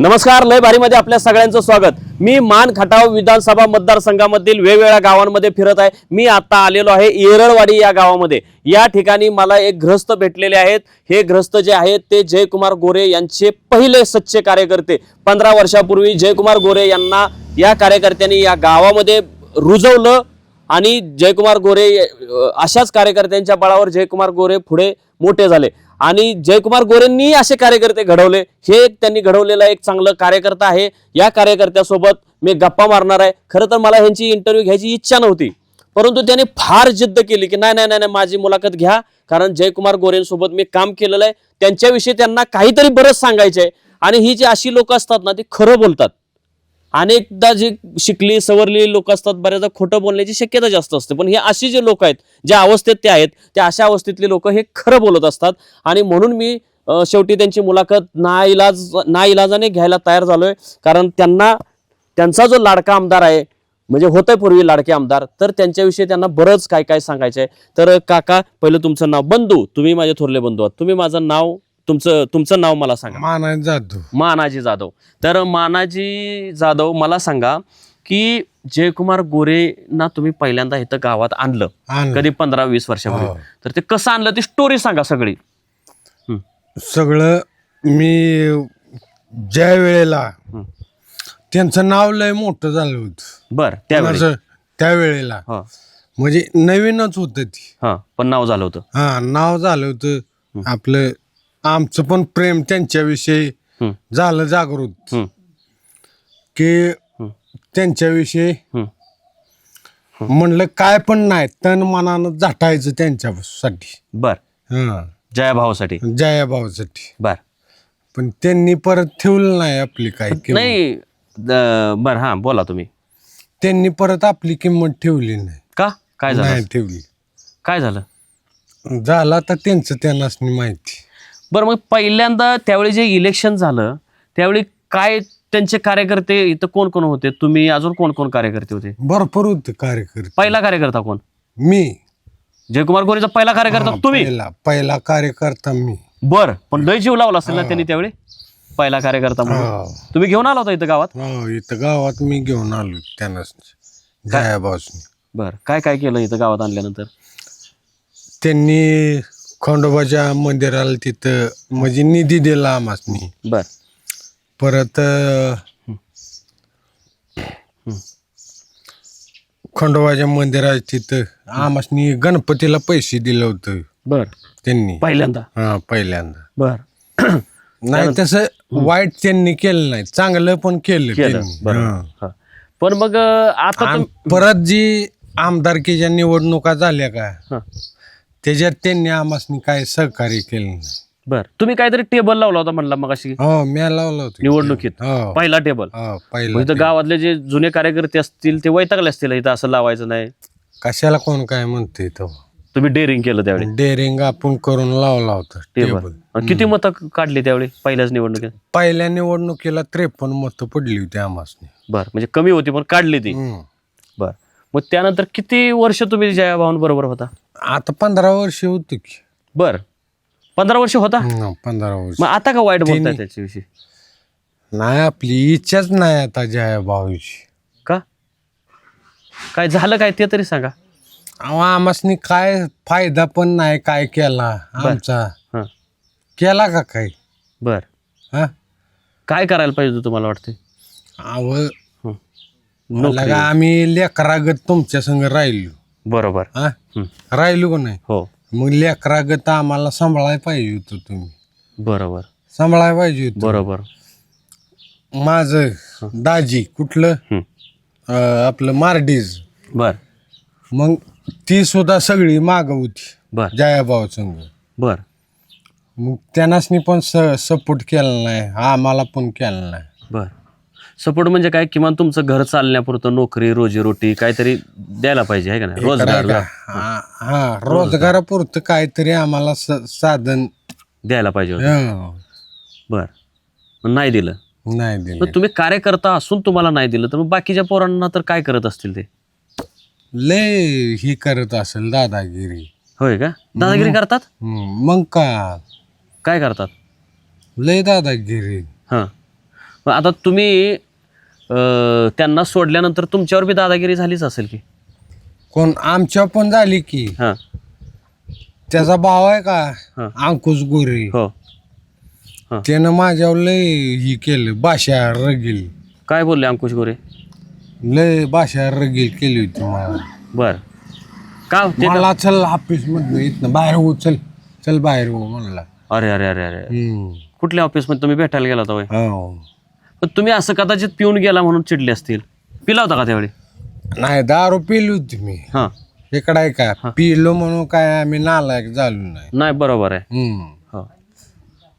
नमस्कार लय भारीमध्ये आपल्या सगळ्यांचं स्वागत. मी मान खटाव विधानसभा मतदारसंघामधील वेगवेगळ्या गावांमध्ये फिरत आहे. मी आता आलेलो आहे येरळवाडी या गावामध्ये. या ठिकाणी मला एक ग्रस्त भेटलेले आहेत. हे ग्रस्त जे आहेत ते जयकुमार गोरे यांचे पहिले सच्चे कार्यकर्ते. पंधरा वर्षापूर्वी जयकुमार गोरे यांना या कार्यकर्त्यांनी या गावामध्ये रुजवलं आणि जयकुमार गोरे अशाच कार्यकर्त्यांच्या बळावर जयकुमार गोरे पुढे मोठे झाले. आणि जयकुमार गोरेंनी असे कार्यकर्ते घडवले. हे एक त्यांनी घडवलेला एक चांगलं कार्यकर्ता आहे. या कार्यकर्त्यासोबत मी गप्पा मारणार आहे. खरं तर मला ह्यांची इंटरव्ह्यू घ्यायची इच्छा नव्हती. परंतु त्याने फार जिद्द केली की नाही नाही नाही नाही, माझी मुलाखत घ्या. कारण जयकुमार गोरेंसोबत मी काम केलेलं आहे. त्यांच्याविषयी त्यांना काहीतरी बरंच सांगायचं आहे आणि ही जी अशी लोक असतात ना ती खरं बोलतात. अनेकदा जी शिकली सवरलेली लोक असतात बऱ्याचदा खोटं बोलण्याची शक्यता जास्त असते. पण हे अशी जे लोक आहेत ज्या अवस्थेत ते आहेत त्या अशा अवस्थेतली लोक हे खरं बोलत असतात. आणि म्हणून मी शेवटी त्यांची मुलाखत नाईलाज नाईलाजाने घ्यायला तयार झालोय. कारण त्यांना त्यांचा जो लाडका आमदार आहे म्हणजे होतंय पूर्वी लाडके आमदार तर त्यांच्याविषयी त्यांना बरंच काय काय सांगायचं आहे तर काका पहिलं तुमचं नाव बंधू तुम्ही माझे थोरले बंधू आहात. तुम्ही माझं नाव तुमचं तुमचं नाव मला सांगा. मानाय जातो मानाजी जाधव. तर मानाजी जाधव मला सांगा की जयकुमार गोरेंना तुम्ही पहिल्यांदा इथं गावात आणलं. आणलं. कधी पंधरा वीस वर्षापूर्वी. हो. तर ते कसं आणलं? ती स्टोरी सांगा सगळी. सगळं मी ज्या वेळेला हं. त्यांचं नाव लय मोठं झालं होतं. बर त्यावेळी. कोणाचं? त्यावेळेला. हा. म्हणजे नवीनच होतं ती. हा पण नाव झालं होतं. हा नाव झालं होतं. आपलं आमचं पण प्रेम त्यांच्याविषयी झालं जागृत. की. त्यांच्याविषयी. म्हणलं काय पण नाही तन मनानं झाटायचं त्यांच्यासाठी. बर. हा. जया भावासाठी. जयाभावासाठी बर. पण त्यांनी परत ठेवलं नाही आपली काय नाही बर हा बोला तुम्ही. त्यांनी परत आपली किंमत ठेवली नाही. का? काय झालं? नाही ठेवली. काय झालं? झाला तर त्यांचं त्यांनाच माहिती. बरं मग पहिल्यांदा त्यावेळी जे इलेक्शन झालं त्यावेळी काय त्यांचे कार्यकर्ते इथं कोण कोण होते? तुम्ही अजून कोण कोण कार्यकर्ते होते? भरपूर होते कार्यकर्ते. पहिला कार्यकर्ता कोण? मी. जयकुमार गोरेचा पहिला कार्यकर्ता हा, तुम्ही? पहिला पहिला कार्यकर्ता मी. बर पण लय जीव लावला असेल ना त्यांनी त्यावेळी? पहिला कार्यकर्ता म्हणून. तुम्ही घेऊन आला होता इथं गावात? इथं गावात मी घेऊन आलो त्यांनाच. जयाबाजूने बर काय काय केलं इथं गावात आणल्यानंतर? त्यांनी खंडोबाच्या मंदिराला तिथं म्हणजे निधी दिला आम्हासनी. बर. परत खंडोबाच्या मंदिरात तिथं आम्हासनी गणपतीला पैसे दिलं होतं. बर. त्यांनी. पहिल्यांदा? हा पहिल्यांदा. बर. नाही तसं वाईट त्यांनी केलं नाही. चांगलं पण केलं केलं. त्यांनी. बर हा. पण मग आता आणि परत जी आमदारकीच्या निवडणुका झाल्या का हा. त्याच्यात त्यांनी आम्हासनी काय सहकार्य केलं नाही. बर. तुम्ही काहीतरी टेबल लावला होता म्हणला मग अशी हो मी लावलं होतं. निवडणुकीत. हो. पहिला टेबल हो इथं गावातले जे जुने कार्यकर्ते असतील ते वैतागले असतील इथं असं लावायचं नाही. कशाला कोण काय म्हणते तो? तुम्ही डेअरिंग केलं त्यावेळी. डेअरिंग आपण करून लावला होता टेबल किती मतं काढली त्यावेळी पहिल्याच निवडणुकीत? पहिल्या निवडणुकीला त्रेपन्न मतं पडली होती आम्हासनी. बर म्हणजे कमी होती पण काढली ती. बर. मग त्यानंतर किती वर्ष तुम्ही जया भाऊन बरोबर होता? आता पंधरा वर्ष होत की. बर. पंधरा वर्ष होता? हम्म, पंधरा वर्ष. मग आता का वाईट बोलताय त्याच्याविषयी? नाही आपली इच्छाच नाही आता जया भाऊची. का? काय झालं काय ते तरी सांगा. अहो, आम्हासनी काय फायदा पण नाही काय केला आमचा. हां. केला का काय बर. हा? काय करायला पाहिजे होतं तुम्हाला वाटते अहो लगा आम्ही लेकरागत तुमच्या संग राहिलो. बरोबर. हा. राहिलो का नाही? हो. मग लेकरागत आम्हाला सांभाळायला पाहिजे होतं तुम्ही. बरोबर. सांभाळायला पाहिजे होतं. बरोबर. माझं दाजी कुठलं? हं. अं, आपलं मार्डीज. बर. मग ती सुद्धा सगळी माग होती. बर. जयाभाऊ संघ बर. मग त्यांनासनी पण स सपोर्ट केला नाही. आम्हाला पण केला नाही. बर. सपोर्ट म्हणजे काय? किमान तुमचं घर चालण्यापुरतं नोकरी रोजीरोटी काहीतरी द्यायला पाहिजे आहे का नाही? रोजगारला हा हा, रोजगारापुरतं काहीतरी आम्हाला स- साधन. द्यायला पाहिजे होतं. हं, बर. नाही दिलं. नाही मग दिले तुम्ही कार्यकर्ता असून तुम्हाला नाही दिलं तर मग बाकीच्या पोरांना तर काय करत असतील ते? लय ही करत असेल दादागिरी. होय का? दादागिरी करतात? हं, मग का? काय करतात? लय दादागिरी. हां. मग आता तुम्ही अं, त्यांना सोडल्यानंतर तुमच्यावर बी दादागिरी झालीच असेल की? कोण? आमच्या पण झाली की. हां. त्याचा भाव आहे का? हा. अंकुश गोरे. हो. त्यानं माझ्यावर लय ही केलं भाषा रगील. काय बोलले अंकुश गोरे? लय भाषा रगील केली होती मला. बर. का ते मला चल ऑफिस मधनं इथनं बाहेर हो चल. चल बाहेर हो म्हणला. अरे अरे अरे अरे. हम्म. कुठल्या ऑफिसमध्ये तुम्ही भेटायला गेला होता होय? हो. पण तुम्ही असं कदाचित पिऊन गेला म्हणून चिडले असतील. पिला होता का त्यावेळी? नाही दारू पिली होती मी. हां. इकडं आहे का? पिलो म्हणून काय आम्ही नालायक झालो नाही. नाही बरोबर आहे. हम्म. हो.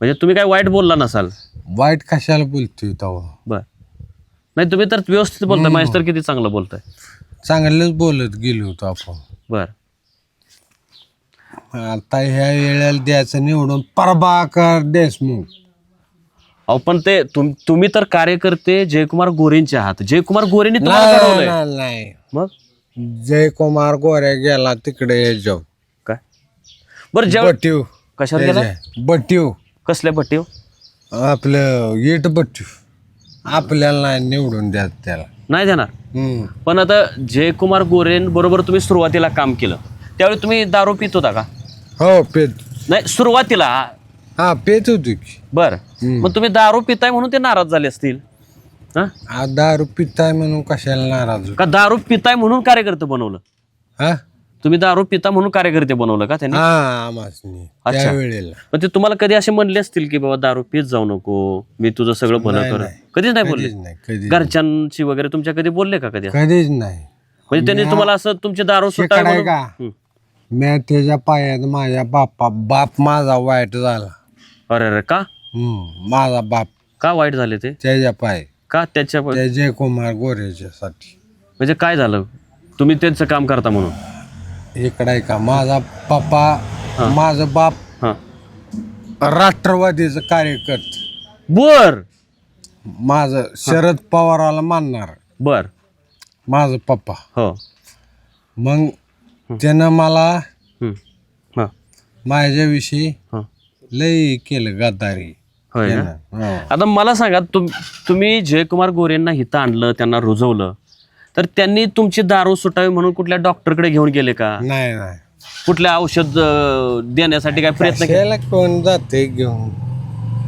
म्हणजे तुम्ही काय वाईट बोलला नसाल? वाईट कशाला बोलतोय तेव्हा बर. नाही तुम्ही तर व्यवस्थित बोलताय. माझ्या तर किती चांगलं बोलताय. चांगलंच बोलत गेलो होतो आपण. बर. आता ह्या वेळेला द्यायचं निवडून प्रभाकर देशमुख. अहो पण ते तुम- तुम्ही तर कार्यकर्ते जयकुमार गोरेंचे आहात. जयकुमार गोरेंनी तुम्हाला नाही घडवलंय नाही, नाही. मग? जयकुमार गोऱ्या गेला तिकडे जाऊ काय? बरं जेव्हा बटीव कशावर गेला? बटीव कसल्या भट्टीव आपलं येट बटीव आपल्याला नाही निवडून द्यात त्याला. नाही देणार? हम्म. पण आता जयकुमार गोरेन बरोबर तुम्ही सुरुवातीला काम केलं. त्यावेळी तुम्ही दारू पित होता का? हो पेत. नाही सुरुवातीला हा पेत होती की. बर. हम्म. मग तुम्ही दारू पिताय म्हणून ते नाराज झाले असतील. हा? आ, दारू पिताय म्हणून कशाला नाराज होत? का दारू पिताय म्हणून कार्यकर्ते बनवलं? हा? तुम्ही दारू पिता म्हणून कार्यकर्ते बनवलं का त्यांनी? हा आमासनी अच्छा. त्या वेळेला पण ते तुम्हाला कधी असे म्हणले असतील की बाबा दारू पित जाऊ नको मी तुझं सगळं भलं नाही, कर नाही. कधीच नाही बोलले? कधीच नाही कधीच घरच्यांशी वगैरे तुमच्या कधी बोलले का कधी? कधीच नाही. म्हणजे त्यांनी तुम्हाला असं तुमचे दारू सुटाय म्हणून- का? हं. मी त्याच्या पायात माझ्या बापा बाप माझा वाईट झाला. अरे अरे का? हम्म, माझा बाप. का वाईट झाले ते? त्याच्या पाय. का त्याच्या त्या जयकुमार गोरेच्या साठी म्हणजे काय झालं? तुम्ही त्यांचं काम करता म्हणून? इकडे आहे का? माझा पप्पा माझं बाप हा. राष्ट्रवादीचं कार्यकर्त बर. माझं शरद पवाराला मानणार. बर. माझं पप्पा. हो. मग त्यानं मला. हा. माझ्याविषयी हा. लई केलं गद्दारी. होय ना? हो. आता मला सांगा तुम तुम्ही जयकुमार गोरेंना हिथं आणलं त्यांना रुजवलं तर त्यांनी तुमची दारू सुटावी म्हणून कुठल्या डॉक्टरकडे घेऊन गेले का? नाही नाही. कुठल्या औषध अं, देण्यासाठी काय प्रयत्न केले? कोण जाते घेऊन?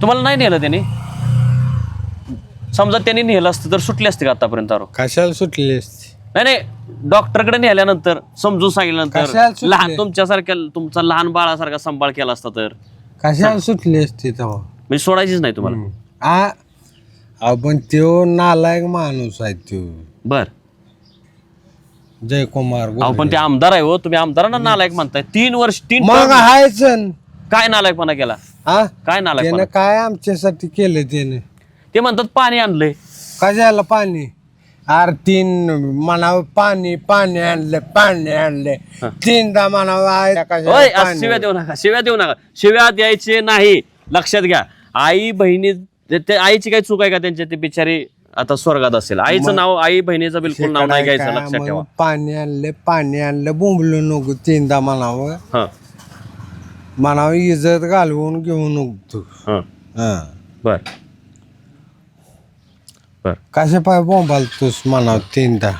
तुम्हाला नाही नेलं त्यांनी? समजा त्यांनी नेलं असतं तर सुटले असते का आतापर्यंत दारू? कशाला सुटली असती? नाही नाही. डॉक्टरकडे नेल्यानंतर समजून सांगितल्यानंतर कशाला सुटले? लहान तुमच्यासारख्या तुमचा लहान बाळासारखा सांभाळ केला असता तर? कशाला सुटली असती तेव्हा? म्हणजे सोडायचीच नाही तुम्हाला. आ अहो, पण त्यो नालायक माणूस आहे त्यो. बर. जयकुमार अहो गोरे. पण ते आमदार आहे हो. तुम्ही आमदारांना नालायक म्हणताय. तीन वर्ष तीन मग term- हायच काय नालायकपणा केला? हा काय नालायक त्यानं काय आमच्यासाठी केलं त्याने? ते म्हणतात पाणी आणलंय. कशाला पाणी? अरे तीन म्हणावं पाणी पाणी आणलं पाणी आणलं. तीनदा म्हणावं आहे कशाला होय आज पाणी? शिव्या देऊ नका शिव्या देऊ नका. शिव्या द्यायचे नाही. लक्षात घ्या. आई बहिणी ते- ते आईची काही चूक आहे का त्यांच्या ते बिचारी आता स्वर्गात असेल. आईचं नाव आई बहिणीचं बिलकुल नाव नाही घ्यायचं. काय लक्षात मग ठेवा पाणी आणलं पाणी आणलं बोंबलो नको तीनदा म्हणावं हा. म्हणावं इज्जत घालवून घेऊन नको हा. हा. बर. बर. कशा पाय बोंबालतोस म्हणावं तीनदा.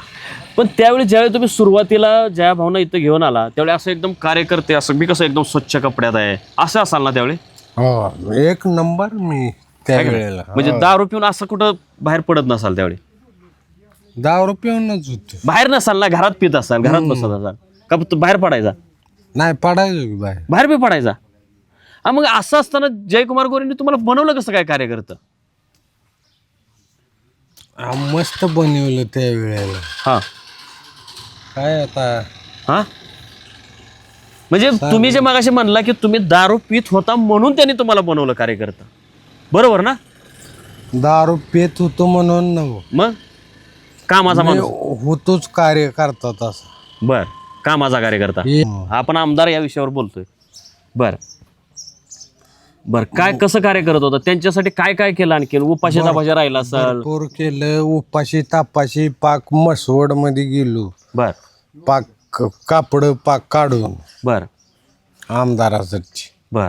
पण त्यावेळी ज्यावेळी तुम्ही सुरुवातीला ज्या भावना इथं घेऊन आला त्यावेळी असं एकदम कार्यकर्ते असं मी कसं एकदम स्वच्छ कपड्यात आहे असं असाल ना त्यावेळी? हो एक नंबर मी त्या वेळेला म्हणजे दारू पिऊन असं कुठं बाहेर पडत नसाल त्यावेळी? दारू पिऊनच होतो. बाहेर नसाल ना घरात पित असाल घरात बसत असाल. का फक्त बाहेर पडायचा? नाही पडायचो की बाहेर. बाहेर बी पडायचा. हा मग असं असताना जयकुमार गोरेंनी तुम्हाला बनवलं कसं काय कार्यकर्तं? हा, मस्त बनवलं त्या वेळेला. हा. काय आता? हा? म्हणजे तुम्ही जे मगाशी म्हणला की तुम्ही दारू पित होता म्हणून त्यांनी तुम्हाला बनवलं कार्यकर्ता. बरोबर ना? दारू पेत होतो म्हणून नव्ह मग? कामाचा मी माणूस. होतोच कार्य करतात असं बर. कामाचा कार्यकर्ता. हे आपण आमदार या विषयावर बोलतोय. बर. बर काय कसं कार्य करत होता? त्यांच्यासाठी काय काय केलं आणखी उपाशी तापाशी राहिला असाल? भरपूर केलं. उपाशी तापाशी पाक मसवडमध्ये गेलो. बर. पाक कापड पाक काढून. बर. आमदारासाठी. बर.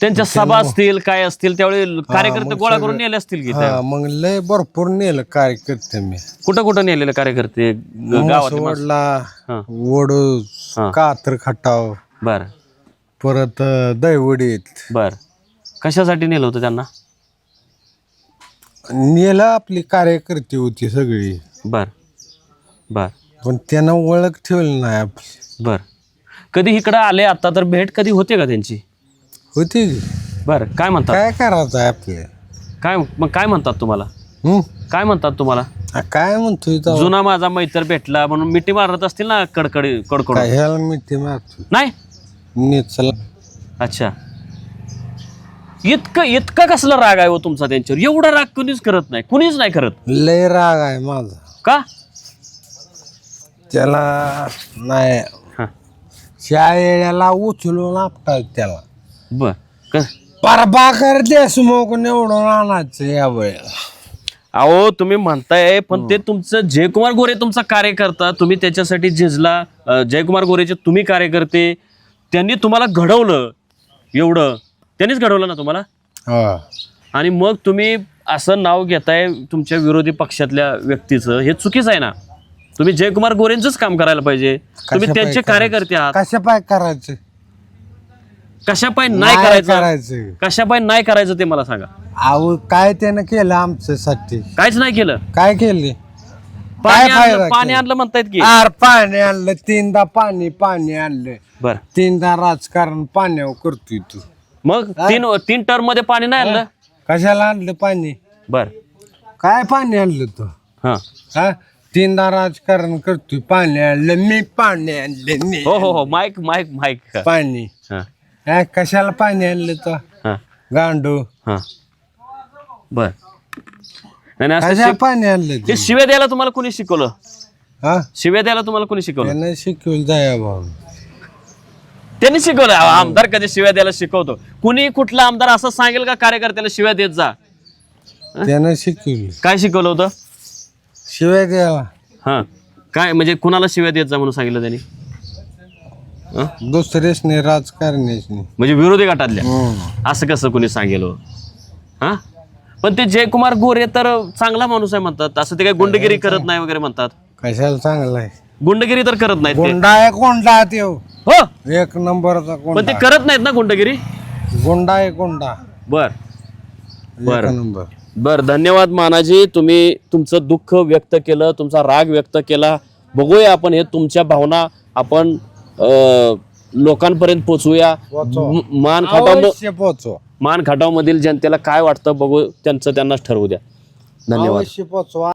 त्यांच्या सभा असतील काय असतील त्यावेळी कार्यकर्ते गोळा करून नेले असतील की हा मग लय भरपूर नेलं कार्यकर्ते मी. कुठं कुठं नेलेले कार्यकर्ते? ग- गावात हा. हा. कातर खटाव बर. परत अं, दैवडीत बर. कशासाठी नेलं होतं त्यांना? नेलं आपली कार्यकर्ते होती सगळी. बर बर. पण त्यानं ओळख ठेवली नाही आपली. बर. कधी इकडं आले आता तर भेट कधी होते का त्यांची? होती. की. बर काय म्हणतात? काय करायचं आहे आपले? काय मग काय म्हणतात तुम्हाला? काय म्हणतात तुम्हाला? आ, काय म्हणतोय तो? जुना माझा मैत्र भेटला म्हणून मिठी मारत असतील ना कडकडी कडकड काय ह्याला मिठी मारतो नाही? नीट चला अच्छा. इतकं इतका कसला राग आहे हो तुमचा त्यांच्यावर? एवढा राग कुणीच करत नाही. कुणीच नाही करत. लय राग आहे माझा. का? त्याला नाही. हा. शाळेला उचलून आपटायचं त्याला. बर. क- परबाकर देशमुख निवडून आणायचं या वेळेला. अहो तुम्ही म्हणताय पण ते तुमचं जयकुमार गोरे तुमचा कार्यकर्ता तुम्ही त्याच्यासाठी झिजला अं, जयकुमार गोरेचे तुम्ही कार्यकर्ते त्यांनी तुम्हाला घडवलं एवढं. त्यांनीच घडवलं ना तुम्हाला? हा. आणि मग तुम्ही असं नाव घेताय तुमच्या विरोधी पक्षातल्या व्यक्तीचं हे चुकीचं आहे ना? तुम्ही जयकुमार गोरेंचंच काम करायला पाहिजे. तुम्ही त्यांचे कार्यकर्ते आहात. कशा पाय करायचं? कशापाय नाही करायचं? करायचं. कशापाय नाही करायचं ते मला सांगा. अहो काय त्यानं केलं आमच्यासाठी? काहीच नाही केलं. काय केले? पाणी फायदा आणलं पाणी केला? आणलं म्हणतायत की. आर पाणी आणलं तीनदा पाणी पाणी आणलं. बर. तीनदा राजकारण पाण्यावर करतोय तू. मग तीन तीन टर्ममध्ये पाणी नाही आणलं? कशाला आणलं पाणी? बर. काय पाणी आणलं तू? हा. हा? तीनदा राजकारण करतोय पाणी आणलं मी पाणी आणलं मी हो हो हो माईक माईक माईक पाणी. हा. हा, कशाला पाणी आणलं तो? हा. गांडू हा. बर. नाही नाही, असं कशा शिक- पाणी आणलं ते ते? शिव्या द्यायला तुम्हाला कोणी शिकवलं? हा? शिव्या द्यायला तुम्हाला कोणी शिकवलं? त्यानं शिकवलं दया भाऊ. त्यांनी शिकवलं. आमदार कधी शिव्या द्यायला शिकवतो. कुणी कुठला आमदार असं सांगेल का कार्यकर्त्याला शिव्या देत जा? त्यानं शिकवलं. काय शिकवलं होतं? शिवाय द्याला हा. काय म्हणजे कुणाला शिव्या देत जा म्हणून सांगितलं त्यांनी? हं? दुसरेच नाही राजकारणीच नाही. म्हणजे विरोधी गटातल्या? हम्म. असं कसं कोणी सांगेल हो? हा? पण ते जयकुमार गोरे तर चांगला माणूस आहे म्हणतात. असं ते काही गुंडगिरी करत नाही वगैरे म्हणतात. कशाला चांगला आहे? गुंडगिरी तर करत नाहीत ते. गुंडा आहे गुंडा त्यो हो. एक नंबरचा पण गुंडा ते करत नाहीत ना गुंडगिरी? गुंडा आहे गुंडा. बर. एक बरं. नंबर. बर धन्यवाद मानाजी. तुम्ही तुमचं दुःख व्यक्त केलं तुमचा राग व्यक्त केला. बघूया आपण हे तुमच्या भावना आपण अं, लोकांपर्यंत पोचवूया. पोचवा. म- मान खटाव अवश्य मान खटाव मधील जनतेला काय वाटतं बघू त्यांचं त्यांनाच ठरवू द्या. धन्यवाद. अवश्य पोचवा.